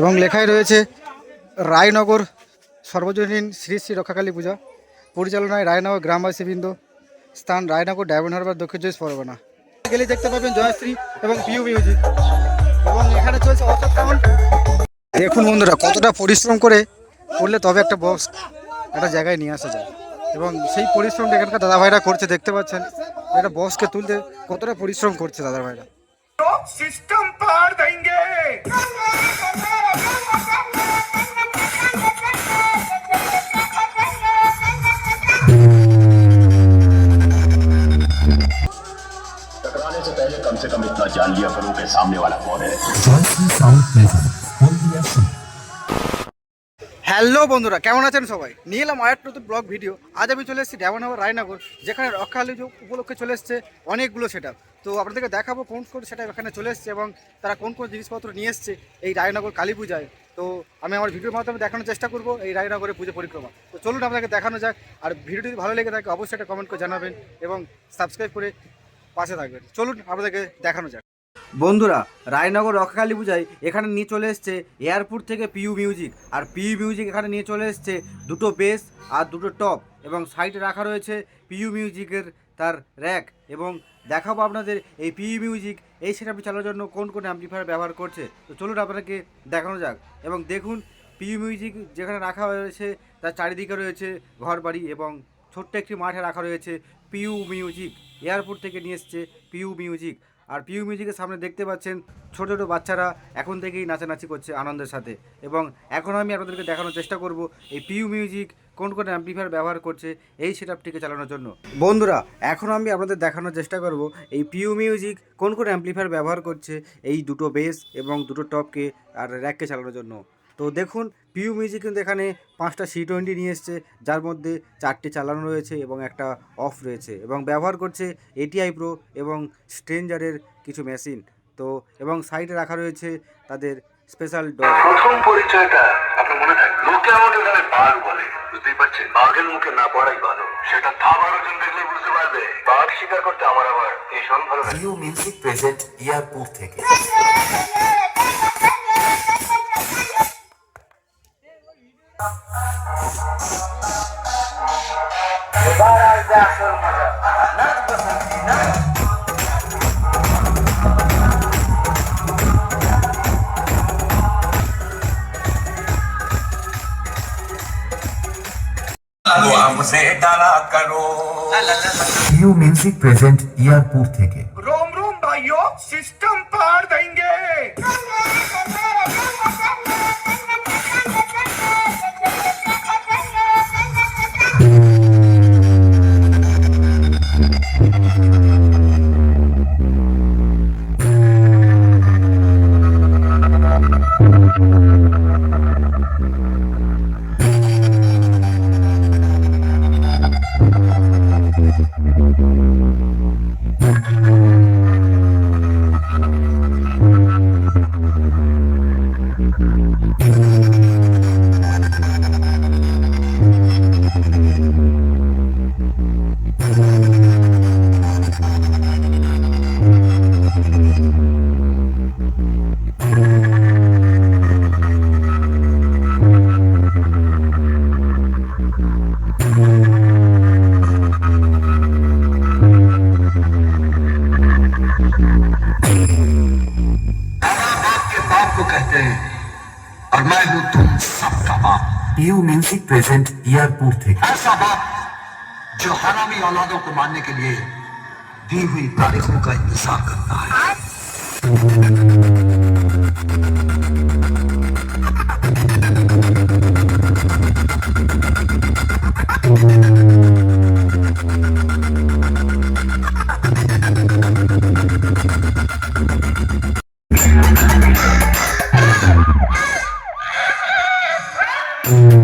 এবং লেখায় রয়েছে রায়নগর সর্বজনীন শ্রী শ্রী রক্ষাকালী পূজা। পরিচালনায় রায়নগর গ্রামবাসীবৃন্দ। স্থান রায়নগর ডায়মন্ড হারবার দক্ষিণ চব্বিশ পরগনা। গেলে দেখতে পাবেন জয়শ্রী এবং পিউ মিউজিক। এবং এখানে চলছে দেখুন বন্ধুরা, কতটা পরিশ্রম করে করলে তবে একটা বক্স একটা জায়গায় নিয়ে আসা যায়। এবং সেই পরিশ্রমটা এখানকার দাদাভাইরা করছে, দেখতে পাচ্ছেন, একটা বক্সকে তুলতে কতটা পরিশ্রম করছে দাদাভাইরা। সিস্টেম পার দেঙ্গে। जान लिया करो कि सामने वाला कौन है Joyshree sound present Haldia show hello বন্ধুরা কেমন আছেন সবাই নিয়ে এলাম আরেক নতুন ব্লগ ভিডিও আজ আমি চলে এসেছি ডেমনগর রায়নগর যেখানে রক্ষালী উপলক্ষে চলে এসছে অনেকগুলো সেটা তো আপনাদেরকে দেখাবো কোন কোন সেটা এখানে চলে এসছে এবং তারা কোন কোন জিনিসপত্র নিয়ে এসছে এই রায়নগর কালী পূজায় তো আমি আমার ভিডিওর মাধ্যমে দেখানোর চেষ্টা করবো এই রায়নগরের পুজো পরিক্রমা তো চলুন আপনাকে দেখানো যাক আর ভিডিওটি যদি ভালো লেগে থাকে অবশ্যই একটা কমেন্ট করে জানাবেন এবং সাবস্ক্রাইব করে পাশে থাকবেন চলুন আপনাদেরকে দেখানো যাক বন্ধুরা, রায়নগর রক্ষাকালী পূজায় এখানে নিয়ে চলে এসছে এয়ারপোর্ট থেকে পিইউ মিউজিক। আর পিইউ মিউজিক এখানে নিয়ে চলে এসছে দুটো বেস আর দুটো টপ এবং সাইডে রাখা রয়েছে পিইউ মিউজিকের তার র্যাক। এবং দেখাবো আপনাদের এই পিইউ মিউজিক, এই সেটআপটি চালানোর জন্য কোন কোন অ্যাম্পলিফায়ার ব্যবহার করছে। তো চলুন আপনাকে দেখানো যাক। এবং দেখুন, পিউ মিউজিক যেখানে রাখা হয়েছে তার চারিদিকে রয়েছে ঘরবাড়ি এবং ছোট্ট একটি মাঠে রাখা রয়েছে পিইউ মিউজিক। এয়ারপোর্ট থেকে নিয়ে এসছে পিইউ মিউজিক। আর পিউ মিউজিকের সামনে দেখতে পাচ্ছেন ছোটো ছোটো বাচ্চারা এখন থেকেই নাচানাচি করছে আনন্দের সাথে। এবং এখন আমি আপনাদেরকে দেখানোর চেষ্টা করব এই পিউ মিউজিক কোন কোন অ্যাম্পলিফায়ার ব্যবহার করছে এই সেটআপটিকে চালানোর জন্য। বন্ধুরা, এখন আমি আপনাদের দেখানোর চেষ্টা করব এই পিউ মিউজিক কোন কোন অ্যাম্পলিফায়ার ব্যবহার করছে এই দুটো বেস এবং দুটো টপকে আর র্যাককে চালানোর জন্য। তো দেখুন পিউ মিউজিক কিন্তু এখানে পাঁচটা সি টোয়েন্টি নিয়ে এসছে যার মধ্যে চারটে চালানো রয়েছে এবং একটা অফ রয়েছে এবং ব্যবহার করছে এটিআই প্রো এবং স্ট্রেঞ্জারের কিছু মেশিন তো এবং সাইডে রাখা রয়েছে তাদের স্পেশাল ডগ প্রথম পরিচয়টা আপনার মনে থাকে লোকে আমাকে এখানে বাঘ বলে বুঝতেই পারছেন? বাঘের মুখে না পড়াই ভালো। সেটা থাবার ওজন দেখলে বুঝতে পারবে। বাঘ শিকার করতে আমার আবার ভীষণ ভালো মিউজিক প্রেজেন্ট এয়ারপোর্ট থেকে। हमसे डरा करो ইউ মিউজিক প্রেজেন্ট এয়ারপোর্ট থেকে रोम रोम भाइयों सिस्टम पार देंगे mm-hmm. पीयू म्यूज़िक प्रेजेंट ईआरपुर थे ऐसा बात जो हरामी औलादों को मारने के लिए दी हुई तारीखों का इंतज़ार करता है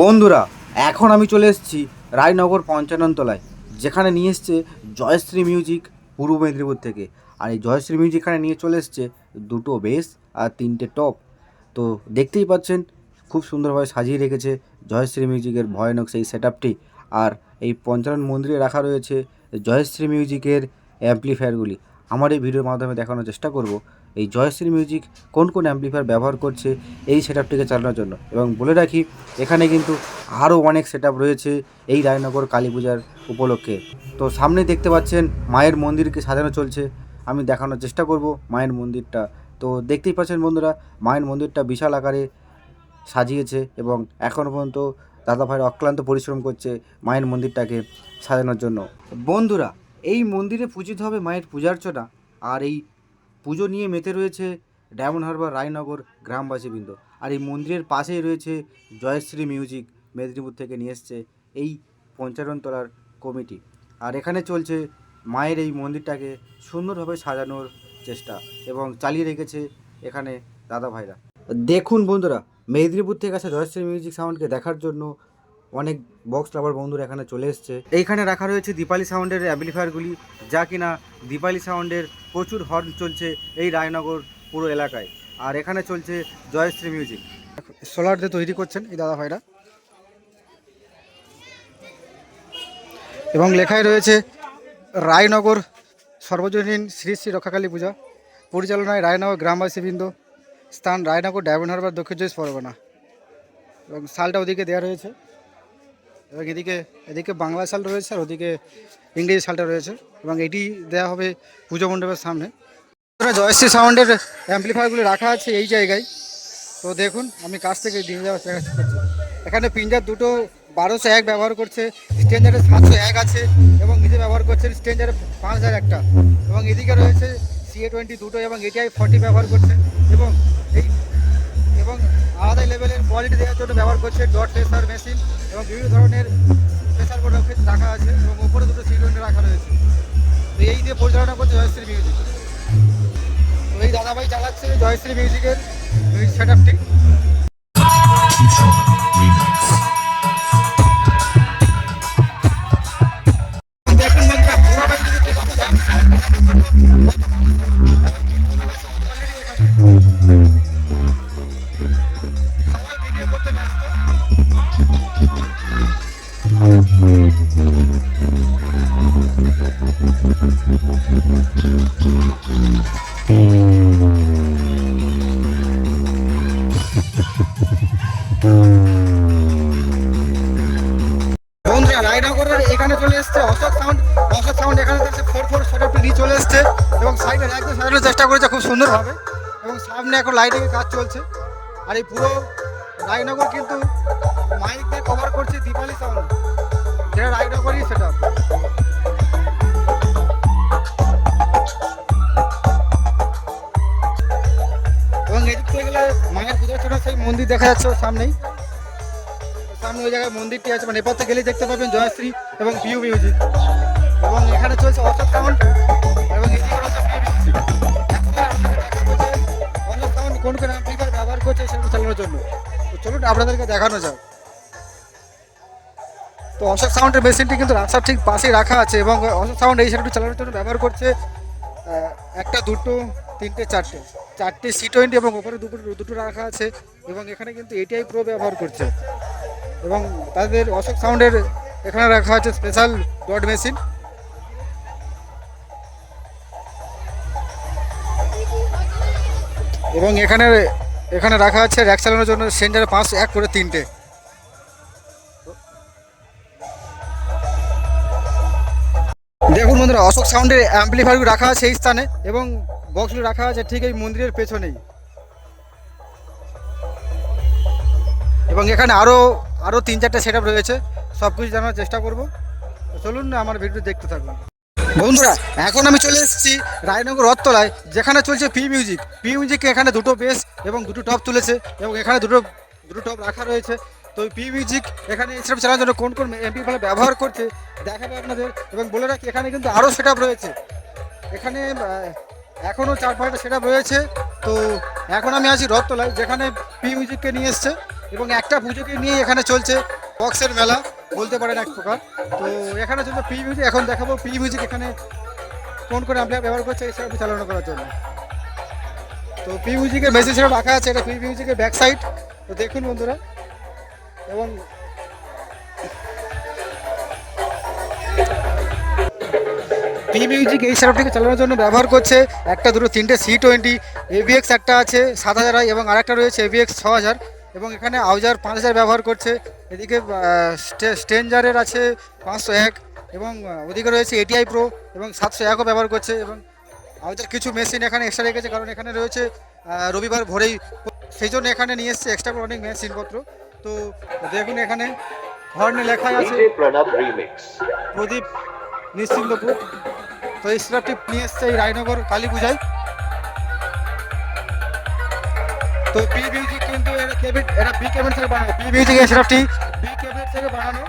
বন্ধুরা, এখন আমি চলে এসেছি রায়নগর পঞ্চাননতলায়, যেখানে নিয়ে এসছে জয়শ্রী মিউজিক পূর্ব মেদিনীপুর থেকে। আর এই জয়শ্রী মিউজিক এখানে নিয়ে চলে এসছে দুটো বেস আর তিনটে টপ তো দেখতেই পাচ্ছেন, খুব সুন্দরভাবে সাজিয়ে রেখেছে জয়শ্রী মিউজিকের ভয়ানক সেই সেট আর এই পঞ্চানন মন্দিরে রাখা রয়েছে জয়শ্রী মিউজিকের অ্যাম্পলিফায়ারগুলি। আমার এই ভিডিওর মাধ্যমে দেখানোর চেষ্টা করব, এই জয়শ্রী মিউজিক কোন কোন অ্যাম্পলিফায়ার ব্যবহার করছে এই সেট আপটিকে চালানোর জন্য। এবং বলে রাখি, এখানে কিন্তু আরও অনেক সেট রয়েছে এই রায়নগর কালী পূজার উপলক্ষে। তো সামনে দেখতে পাচ্ছেন মায়ের মন্দিরকে সাজানো চলছে। আমি দেখানোর চেষ্টা করব মায়ের মন্দিরটা। তো দেখতেই পাচ্ছেন বন্ধুরা, মায়ের মন্দিরটা বিশাল আকারে সাজিয়েছে এবং এখনও পর্যন্ত দাদাভাইয়ের অক্লান্ত পরিশ্রম করছে মায়ের মন্দিরটাকে সাজানোর জন্য। বন্ধুরা এই মন্দিরে পূজিত হবে মায়ের পূজার্চনা আর এই পুজো নিয়ে মেতে রয়েছে ডায়মন্ড হারবার, রায়নগর গ্রামবাসীবৃন্দ। আর এই মন্দিরের পাশেই রয়েছে জয়শ্রী মিউজিক, মেদিনীপুর থেকে নিয়ে এসছে এই পঞ্চাননতলার কমিটি। আর এখানে চলছে মায়ের এই মন্দিরটাকে সুন্দরভাবে সাজানোর চেষ্টা এবং চালিয়ে রেখেছে এখানে দাদা ভাইরা। দেখুন বন্ধুরা, মেদিনীপুর থেকে আসা জয়শ্রী মিউজিক সাউন্ডকে দেখার জন্য অনেক বক্স লাভার বন্ধুরা এখানে চলে এসছে। এইখানে রাখা রয়েছে দীপালি সাউন্ডের অ্যাম্পলিফায়ারগুলি যা কিনা দীপালি সাউন্ডের প্রচুর হর্ন চলছে এই রায়নগর পুরো এলাকায়। আর এখানে চলছে জয়শ্রী মিউজিক সোলার দিয়ে তৈরি করছেন এই দাদা ভাইরা। এবং লেখায় রয়েছে, রায়নগর সর্বজনীন শ্রী শ্রী রক্ষাকালী পূজা। পরিচালনায় রায়নগর গ্রামবাসীবৃন্দ। স্থান রায়নগর ডায়মন্ড হারবার দক্ষিণ চব্বিশ পরগনা। এবং সালটা ওদিকে দেওয়া রয়েছে। এবং এদিকে এদিকে বাংলা সাল রয়েছে আর ওদিকে ইংরেজি সালটা রয়েছে এবং এটি দেওয়া হবে পুজো মণ্ডপের সামনে। জয়শ্রী সাউন্ডের অ্যাম্পলিফায়ারগুলি রাখা আছে এই জায়গায়। তো দেখুন, আমি কাছ থেকে দিয়ে যাওয়ার চেষ্টা করছি। এখানে পিঞ্জার দুটো বারোশো এক ব্যবহার করছে স্টেঞ্জারে সাতশো এক আছে এবং নিজে ব্যবহার করছেন স্টেঞ্জারে পাঁচ হাজার একটা। এবং এদিকে রয়েছে সিএ টোয়েন্টি দুটো এবং এটিআই ফর্টি ব্যবহার করছে। এবং এই, এবং আলাদা লেভেলের কোয়ালিটি দেওয়ার জন্য ব্যবহার করছে ডট প্রেসার মেশিন এবং বিভিন্ন ধরনের প্রেসার প্রোডাক্ট রাখা আছে এবং উপরে দুটো সিলিন্ডার রাখা রয়েছে। তো এই দিয়ে পরিচালনা করছে জয়শ্রী মিউজিক তো এই দাদাভাই চালাচ্ছে জয়শ্রী মিউজিকের সেট আপটি বন্ধুরা, রায়নগরের এখানে চলে এসছে অশোক সাউন্ড অশোক সাউন্ড এখানে চলছে ফোর ফোর ছোট চলে এসছে। এবং সাইডে একদম সাজানোর চেষ্টা করেছে, খুব সুন্দরভাবে। এবং সামনে এখন লাইটিংয়ের কাজ চলছে। আর এই পুরো রায়নগর কিন্তু মাইক কভার করছে দীপালি সাউন্ড যেটা রায়নগরই সেটা এদিক মায়ের পুজোর জন্য সেই মন্দির দেখা যাচ্ছে সামনেই। সামনে ওই জায়গায় মন্দিরটি আছে মানে এপার থেকে গেলে দেখতে পাবেন জয়শ্রী এবং পিউ মিউজিক এবং এখানে চলছে অশোক সাউন্ড এবং কোন কোন অ্যাম্পলিফায়ার ব্যবহার করছে সেগুলো চালানোর জন্য। তো চলুন আপনাদেরকে দেখানো যাক। তো অশোক সাউন্ডের মেশিনটি কিন্তু রাস্তার ঠিক পাশেই রাখা আছে এবং অশোক সাউন্ড এই সেটটি চালানোর জন্য ব্যবহার করছে একটা, দুটো, তিনটে, চারটে। চারটে সি টোয়েন্টি এবং ওপরে দুটো দুটো রাখা আছে এবং এখানে কিন্তু এটিআই প্রো ব্যবহার করছে। এবং তাদের অশোক সাউন্ডের এখানে রাখা আছে স্পেশাল ডট মেশিন এবং এখানে এখানে রাখা আছে র্যাক চালানোর জন্য সেন্টারে পাঁচ এক করে তিনটে। দেখুন বন্ধুরা অশোক সাউন্ডের অ্যাম্পলিফায়ারগুলো রাখা আছে এই স্থানে এবং বক্সগুলো রাখা আছে ঠিক এই মন্দিরের পেছনেই। এবং এখানে আরও আরও তিন চারটে সেট রয়েছে সব কিছু জানার চেষ্টা করব। চলুন না, আমার ভিডিও দেখতে থাকুন। বন্ধুরা, এখন আমি চলে এসেছি রায়নগর রথতলায়, যেখানে চলছে পি মিউজিক পি মিউজিকে এখানে দুটো বেস এবং দুটো টপ তুলেছে এবং এখানে দুটো দুটো টপ রাখা রয়েছে। তো পি মিউজিক এখানে এসব চালানোর জন্য কোন কোন এমপি ফলে ব্যবহার করছে, দেখাবে আপনাদের এবং বলে রাখি, এখানে কিন্তু আরও সেট রয়েছে। এখানে এখনও চার পাঁচটা সেট রয়েছে। তো এখন আমি আছি রথতলায়, যেখানে পি মিউজিককে নিয়ে এসছে এবং একটা পুজোকে নিয়ে এখানে চলছে বক্সের মেলা, বলতে পারেন এক প্রকার। তো এখানে চলছে পি মিউজিক এখন দেখাবো পি মিউজিক এখানে কোন কোন অ্যাম্পলিফায়ার ব্যবহার করছে, এই সেটটি চালনা করার জন্য। তো পি মিউজিকের মেসেজ রাখা আছে, এটা পি মিউজিকের ব্যাক সাইড তো দেখুন বন্ধুরা। এবং পি মিউজিক এই চালানোর জন্য ব্যবহার করছে একটা, দুটো, তিনটে সি টোয়েন্টি এভিএক্স একটা আছে, সাত হাজার এবং আরেকটা রয়েছে এভিএক্স ছ হাজার এবং এখানে আউজার পাঁচ হাজার ব্যবহার করছে। এদিকে স্টেঞ্জারের আছে পাঁচশো এক এবং ওদিকে রয়েছে এটিআই প্রো এবং সাতশো একও ব্যবহার করছে এবং আউজার কিছু মেশিন এখানে এক্সট্রা রেখেছে কারণ এখানে রয়েছে রবিবার ভোরেই, সেই জন্য এখানে নিয়ে এসছে এক্সট্রা অনেক মেশিনপত্র তো দেখুন এখানে হর্নে লেখা আছে। প্রদীপ নিশ্চিন্তপুর তো এই সিরাপটি নিয়ে এসছে এই রায়নগর কালী পূজায় তো পি মিউজিক কিন্তু এটা কেবিট এটা বি কেবিট থেকে বানানো পি মিউজিক এই সিরাপটি বি কেবিট থেকে বানানো।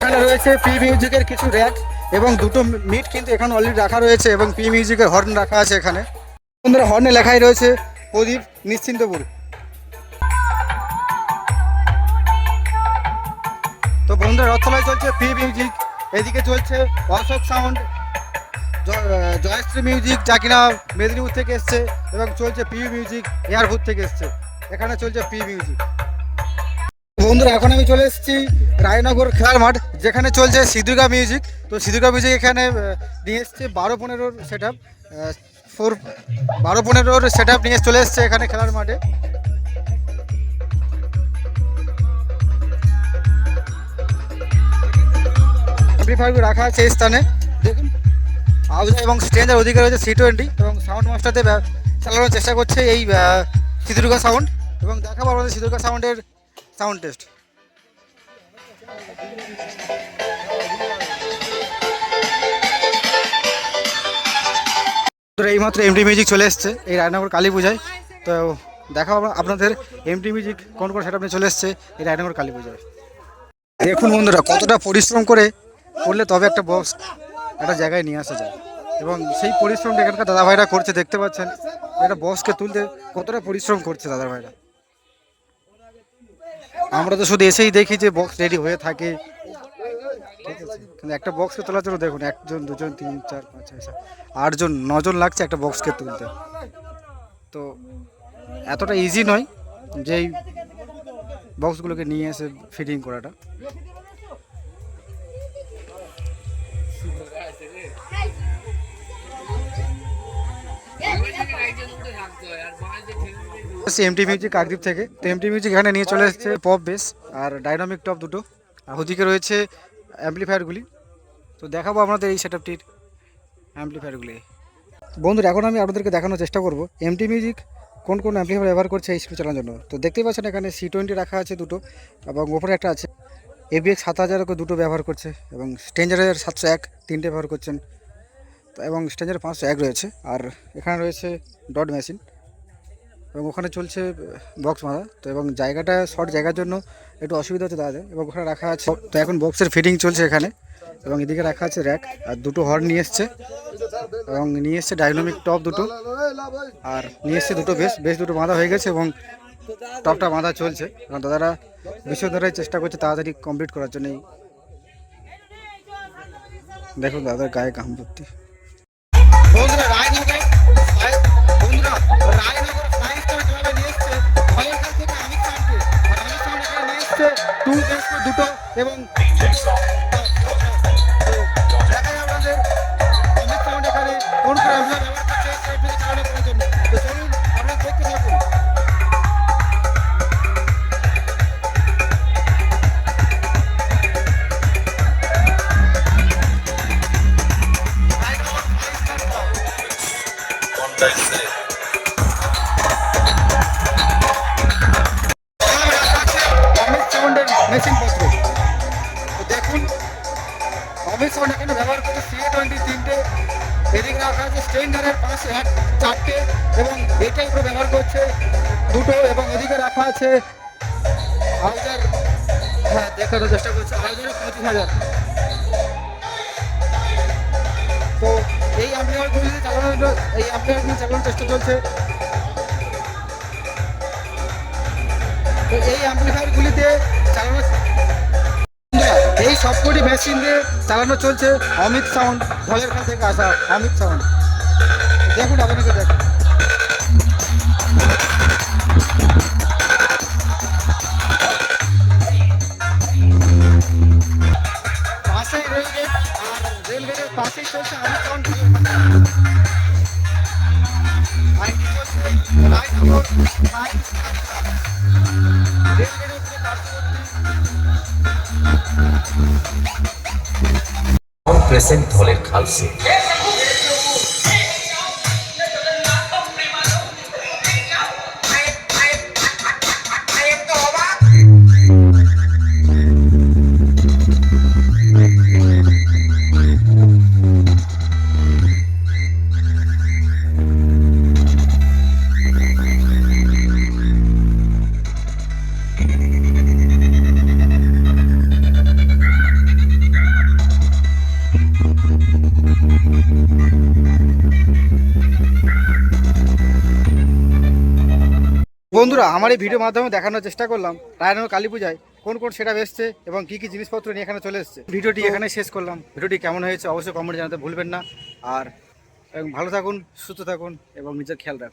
এখানে রয়েছে পি মিউজিকের কিছু র্যাক এবং দুটো মিট কিন্তু এখানে অলরেডি রাখা রয়েছে এবং পি মিউজিকের হর্ন রাখা আছে এখানে। বন্ধুরা হর্নে লেখাই রয়েছে প্রদীপ নিশ্চিন্তপুর। তো বন্ধুরা রথতলায় চলছে পি মিউজিক এদিকে চলছে অশোক সাউন্ড জয়শ্রী মিউজিক যা কিনা মেদিনীপুর থেকে এসছে, এবং চলছে পি মিউজিক এয়ারপুর থেকে এসছে। এখানে চলছে পি মিউজিক বন্ধুরা, এখন আমি চলে এসেছি রায়নগর খেলার মাঠ। যেখানে চলছে সিদুর্গা মিউজিক, তো সিদুর্গা মিউজিক এখানে নিয়ে এসছে বারো পনেরোর সেট আপ ফোর বারো পনেরোর সেট আপ নিয়ে চলে এসছে এখানে খেলার মাঠে। রাখা আছে এই স্থানে। দেখুন এবং স্ট্রেঞ্জার অধিকার রয়েছে সি টোয়েন্টি এবং সাউন্ড মাস্টারতে চালানোর চেষ্টা করছে এই সিদুর্গা সাউন্ড এবং দেখাবো আমাদের সিদুর্গা সাউন্ডের সাউন্ড টেস্ট এইমাত্র এমটি মিউজিক চলে এসছে, এই রায়নগর কালী পূজায়। তো আমরা আপনাদের এমটি মিউজিক কোন কোন সেটা চলে এসছে, এই রায়নগর কালী পূজায়। দেখুন বন্ধুরা, কতটা পরিশ্রম করে করলে তবে একটা বক্স একটা জায়গায় নিয়ে আসা যায়। এবং সেই পরিশ্রমটা এখানকার দাদা ভাইরা করছে, দেখতে পাচ্ছেন, একটা বক্সকে তুলতে কতটা পরিশ্রম করছে দাদা ভাইরা আমরা তো শুধু এসেই দেখি যে বক্স রেডি হয়ে থাকে। কিন্তু একটা বক্সকে তোলার জন্য দেখুন, একজন, দুজন, তিন, চার, পাঁচ, ছয়, সাত, আটজন, নজন লাগছে একটা বক্সকে তুলতে। তো এতটা ইজি নয় যেই বক্সগুলোকে নিয়ে এসে ফিটিং করাটা। এমটি মিউজিক কাকদ্বীপ থেকে। তো এমটি মিউজিক এখানে নিয়ে চলে এসেছে পপ বেস আর ডাইনামিক টপ দুটো। আর ওদিকে রয়েছে অ্যাম্পলিফায়ারগুলি তো দেখাবো আপনাদের এই সেট আপটির অ্যাম্পলিফায়ারগুলি বন্ধুরা, এখন আমি আপনাদেরকে দেখানোর চেষ্টা করব। এমটি মিউজিক কোন কোন অ্যাম্পলিফায়ার ব্যবহার করছে এই স্পিড চালানোর জন্য। তো দেখতেই পাচ্ছেন এখানে সি টোয়েন্টি রাখা আছে দুটো এবং ওপরে একটা আছে। এবিএক্স সাত হাজার দুটো ব্যবহার করছে এবং স্টেঞ্জারের সাতশো এক তিনটে ব্যবহার করছেন। এবং স্টেঞ্জারের পাঁচশো এক রয়েছে। আর এখানে রয়েছে ডট মেশিন এবং ওখানে চলছে বক্স বাঁধা। তো এবং জায়গাটা শর্ট জায়গার জন্য একটু অসুবিধা হচ্ছে দাদা এবং ওখানে রাখা আছে, তো এখন বক্সের ফিটিং চলছে এখানে। এবং এদিকে রাখা আছে র্যাক আর দুটো হর্ন নিয়ে এসছে। এবং নিয়ে এসছে ডাইনামিক টপ দুটো। আর নিয়ে এসছে দুটো বেশ বেশ দুটো বাঁধা হয়ে গেছে এবং টপটা বাঁধা চলছে। এবং দাদারা বিশ্ব ধরাই চেষ্টা করছে তাড়াতাড়ি কমপ্লিট করার জন্য। এই দেখুন দাদার গায়ে কাম ভর্তি। বন্ধুরা রায়নগর বন্ধুরা রায়নগর দুটো এবং দুটো এবং এদিকে রাখা আছে হাজার হ্যাঁ দেখানোর চেষ্টা করছে হাজার পঁচিশ হাজার। তো এই অ্যাম্পলিফায়ারগুলি চালানোর এই অ্যাম্পলিফায়ারগুলি চালানোর চেষ্টা চলছে। তো এই অ্যাম্পলিফায়ারগুলিতে চালানো এই সবকটি মেশিন দিয়ে চালানো চলছে অমিত সাউন্ড। ধলের থেকে আসা অমিত সাউন্ড। দেখুন আপনাকে দেখুন। রেলগেটের উপরে পার্শ্ববর্তী প্রেজেন্ট ধলের খালসে বন্ধুরা আমার এই ভিডিওর মাধ্যমে দেখানোর চেষ্টা করলাম রায়নগর কালী পূজায় কোন কোন সেটা এসছে এবং কি কি জিনিসপত্র নিয়ে এখানে চলে এসছে। ভিডিওটি এখানে শেষ করলাম। ভিডিওটি কেমন হয়েছে অবশ্যই কমেন্ট জানাতে ভুলবেন না। আর এবং ভালো থাকুন সুস্থ থাকুন এবং নিজের খেয়াল রাখুন।